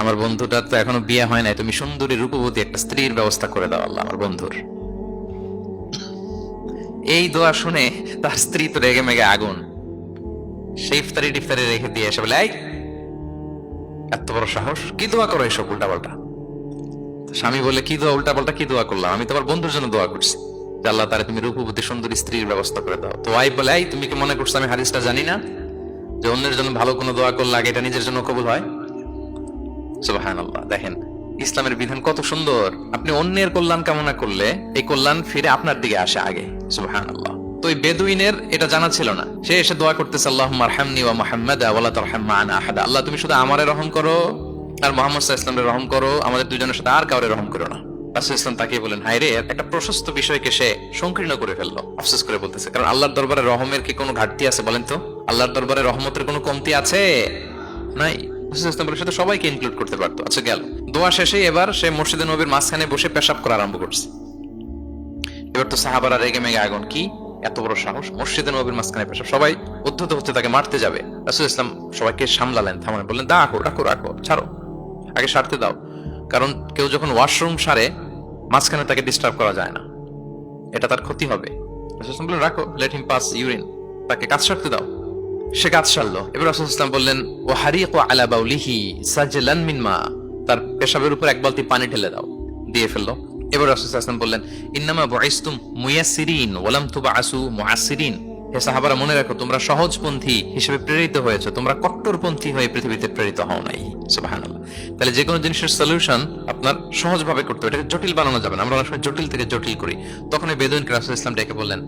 আমার বন্ধুটার তো এখনও বিয়ে হয় নাই। তুমি সুন্দরী, রূপবতী একটা স্ত্রীর ব্যবস্থা করে দাও আল্লাহ, আমার বন্ধুর। এই দোয়া শুনে তার স্ত্রী তো রেগে মেগে আগুন। সেই ইফতারি টিফতারি রেখে দিয়ে এসে বলে এত বড় সাহস, কি দোয়া করো এসব উল্টা পাল্টা স্বামী বলে কি দোয়া উল্টা পাল্টা কি দোয়া করলাম? আমি তোমার বন্ধুর জন্য দোয়া করছি। আল্লাহ তারা তুমি রূপবতী, সুন্দরী স্ত্রীর ব্যবস্থা করে দাও। তো ওয়াইফ বলে তুমি কি মনে করছ আমি হাদিসটা জানি না? যে অন্যের জন্য ভালো কোনো দোয়া করলে আগে এটা নিজের জন্য কবুল হয়? দেখেন, ইসলামের বিধান কত সুন্দর। আপনি অন্যের কল্যাণ কামনা করলে এই কল্যাণ ফিরে আপনার দিকে আসে আগে সুবাহান আল্লাহ তো ওই বেদুইনের এটা জানা ছিল না। সে এসে দোয়া করতেছে আল্লাহ মারহামনি ওয়ালা তারহাম আহাদা। আল্লাহ, তুমি শুধু আমারে রহম করো আর মোহাম্মদ ওয়াসাল্লামের রহম করো। আমাদের দুজনের সাথে আর কাউরে রহম করো না। ইসলাম তাকে বলেন একটা প্রশস্ত বিষয়কে সে সংকীর্ণ করে ফেলল। আফসোস করে বলতেছে, কারণ আল্লাহর দরবারে রহমের কি কোনো ঘাটতি আছে বলেন তো? আল্লাহর দরবারে রহমতের কোনো কমতি আছে? নাই। বলে, সবাইকে ইনক্লুড করতে পারতো। আচ্ছা গেল। দোয়া শেষে এবার সে নবীর মাঝখানে বসে পেশাব করা আরম্ভ করছে। এবার তো সাহাবারা রেগে মেগে আগুন। কি? এত বড় সাহস। নবীর মাঝখানে পেশাব। সবাই উদ্ধত তাকে মারতে যাবে। রাসূল ইসলাম সবাইকে সামলালেন থামালেন। বললেন দা রাখো রাখো রাখো ছাড়ো। আগে সারতে দাও। কারণ কেউ যখন ওয়াশরুম সারে মাঝখানে তাকে ডিস্টার্ব করা যায় না। এটা তার ক্ষতি হবে। রাসূল ইসলাম বললেন রাখো লেট হিম পাস ইউরিন তাকে কাজ সারতে দাও। সে কাজ সারলো। এবার রসুল ইসলাম বললেন ও হারিক আলা বাউলিহি সাজলান মিনমা তার পেশাবের উপর এক বালতি পানি ঢেলে দাও, দিয়ে ফেলল। এবার রসুল ইসলাম বললেন, ইন্নামা বয়স্তুম মুয়াসিরিন ওলাম তুবা আসু মুআসসিরিন। হে সাহাবারা, মনে রাখো, তোমরা সহজপন্থী হিসেবে প্রেরিত হয়েছে। তোমরা কট্টরপন্থী হয়ে পৃথিবীতে প্রেরিত হও নাই। তাহলে যে কোনো জিনিসের সলিউশন আপনার সহজভাবে করতে হবে। এটাকে জটিল বানানো যাবে না। আমরা অনেক জটিল থেকে জটিল করি। তখন এই বেদুইন রাসূল ইসলাম ডেকে বললেন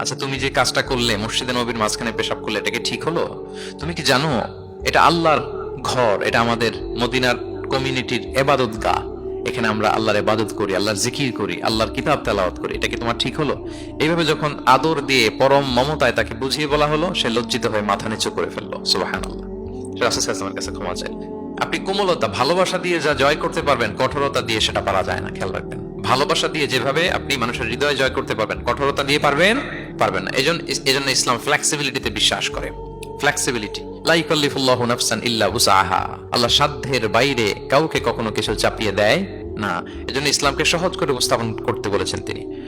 আচ্ছা তুমি যে কাজটা করলে, মসজিদে নবীর মাঝখানে পেশাব করলে এটাকে ঠিক হলো? তুমি কি জানো, এটা আল্লাহর ঘর, এটা আমাদের মদিনার কমিউনিটির এবাদত গা এখানে আমরা আল্লাহর ইবাদত করি, আল্লাহর জিকির করি, আল্লাহর কিতাব তেলাওয়াত করি। এটা কি তোমার ঠিক হলো? এইভাবে যখন আদর দিয়ে পরম মমতায় তাকে বুঝিয়ে বলা হলো, সে লজ্জিত হয়ে মাথা নিচু করে ফেলল। সুবহানাল্লাহ। রাসূলের কাছে ক্ষমা চাই। আপনি কোমলতা, ভালোবাসা দিয়ে যা জয় করতে পারবেন, কঠোরতা দিয়ে সেটা পারা যায় না, খেয়াল রাখবেন। ভালোবাসা দিয়ে যেভাবে আপনি মানুষের হৃদয় জয় করতে পারবেন, কঠোরতা দিয়ে পারবেন পারবেন না। এজন্য এজন্য ইসলাম ফ্লেক্সিবিলিটিতে বিশ্বাস করে। ফ্লেক্সিবিলিটি লাইকাল্লিফুল্লাহু নাফসান ইল্লা উসাহা আল্লাহ সাধ্যের বাইরে কাউকে কখনো কিছু চাপিয়ে দেয় না। এজন্য ইসলামকে সহজ করে উপস্থাপন করতে বলেছেন তিনি।